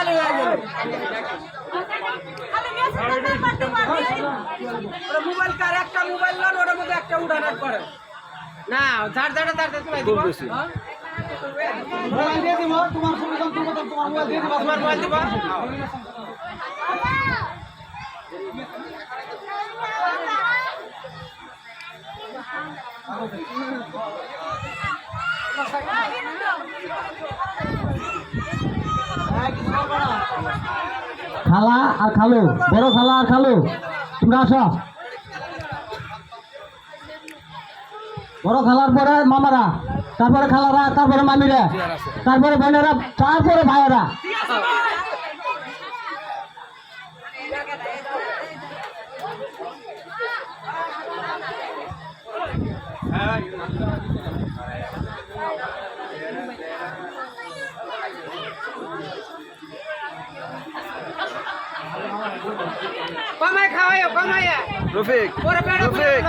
তাড়াতাড়ি হয়ে গেল ওরা মোবাইল কার একটা মোবাইল লন ওটার মধ্যে একটা উড়ানাট করে না ঝাড় ঝাড়ে ঝাড় ঝাড়ে দিব হ্যাঁ? মোবাইল দিয়ে দিব তোমার সুবিধা তোমার তোমার মোবাইল দিয়ে দিব তোমার মোবাইল দিবা খালা আর খালু, বড় খালা আর খালু তোমরা আসো বড় খালার পরে মামারা, তারপরে খালারা, তারপরে মামিরা, তারপরে বোনেরা, তারপরে ভাইয়েরা। কমাই খাওয়াই কমাই রফিক পরে পেড়ে রফিক।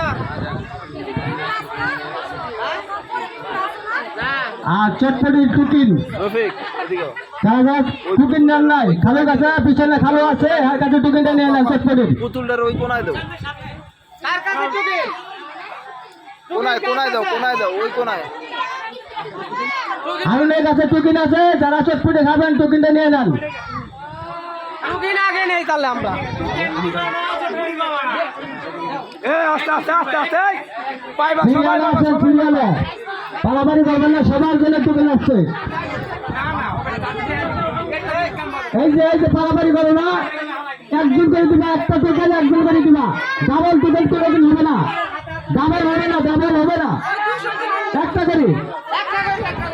আর চটপটি টুকিন রফিক এদিকে আও। তাহলে টুকিন নেন নাই। খালু কাছে পিছনে খালু আছে আর কাছে টুকিনটা নিয়ে নেন চটপটি পুতুলটার ওই কোনায় দাও? কার কাছে টুকি কোনায় কোনায় দাও কোনায় দাও ওই কোনায়। হারুনের কাছে টুকিন আছে যারা চটপটি খাবেন টুকিনটা নিয়ে নেন। আগে নেই তাহলে আমরা। এ আস্তে আস্তে আস্তে আস্তে পাইবা সবাই পালাবাড়ি করবেন না সবার জন্য টুকিন আসছে এই যে এই যে পালাবাড়ি করে না একজন করে দিবা একটা একজন করে দিবা। ডাবল হবে না। ডাবল হবে না ডাবল হবে না। একটা করে।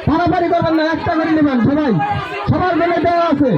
পালাবাড়ি করবেন না একটা করে নেবেন সবাই। সবার জন্য দেওয়া আছে।